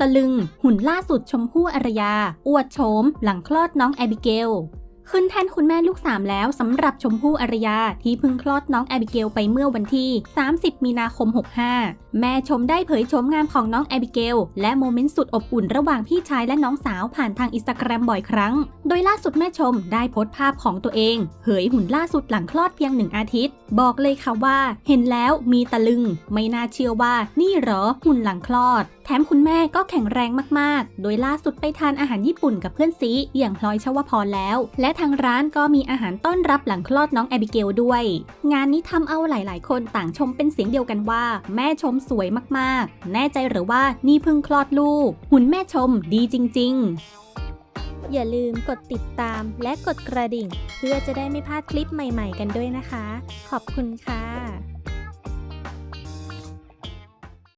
ตะลึง หุ่นล่าสุดชมพู่อารยา อวดโฉมหลังคลอดน้องแอบิเกล ขึ้นแท่นคุณแม่ลูกสามแล้วสำหรับชมพู่อารยาที่เพิ่งคลอดน้องแอบิเกลไปเมื่อวันที่ 30 มีนาคม 65 แม่ชมได้เผยโฉมงามของน้องแอบิเกลและโมเมนต์สุดอบอุ่นระหว่างพี่ชายและน้องสาวผ่านทางอินสตาแกรมบ่อยครั้ง โดยล่าสุดแม่ชมได้โพสต์ภาพของตัวเองเผยหุ่นล่าสุดหลังคลอดเพียงหนึ่งอาทิตย์ บอกเลยค่ะว่า เห็นแล้วมีตะลึง ไม่น่าเชื่อว่านี่เหรอหุ่นหลังคลอดแถมคุณแม่ก็แข็งแรงมากๆ โดยล่าสุดไปทานอาหารญี่ปุ่นกับเพื่อนซีอย่างพลอยชวพรแล้ว และทางร้านก็มีอาหารต้อนรับหลังคลอดน้องแอบิเกลด้วย งานนี้ทำเอาหลายๆ คนต่างชมเป็นเสียงเดียวกันว่า แม่ชมสวยมากๆ แน่ใจหรือว่านี่เพิ่งคลอดลูก หุ่นแม่ชมดีจริง ๆ อย่าลืมกดติดตามและกดกระดิ่ง เพื่อจะได้ไม่พลาดคลิปใหม่ ๆ กันด้วยนะคะ ขอบคุณค่ะ